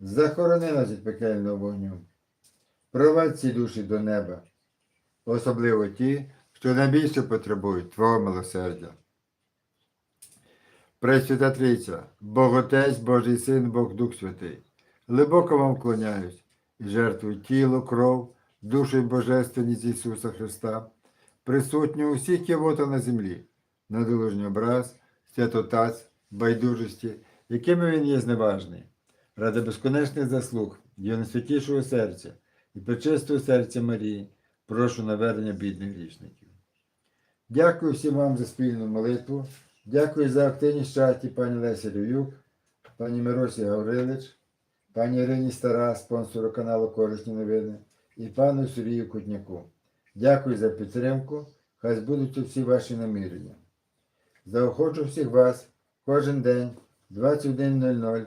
Захорони нас від пекельного вогню. Провадь ці душі до неба, особливо ті, хто найбільше потребують Твого милосердя. Пресвята Трійця, Бог Отець, Божий Син, Бог Дух Святий, глибоко вам вклоняюсь і жертвую тіло, кров, душу і божественність Ісуса Христа, присутню у всіх євота на землі, надолужній образ, святотаць, байдужості, якими він є зневажний, ради безконечних заслуг, його найсвятішого серця і пречистого серця Марії, прошу навернення бідних грішників. Дякую всім вам за спільну молитву. Дякую за активність чаті пані Лесі Лююк, пані Миросі Гаврилич, пані Ірині Стара, спонсору каналу Корисні новини, і пану Сергію Кутняку. Дякую за підтримку. Хай збудуться всі ваші намірення. Заохочу всіх вас кожен день 21.00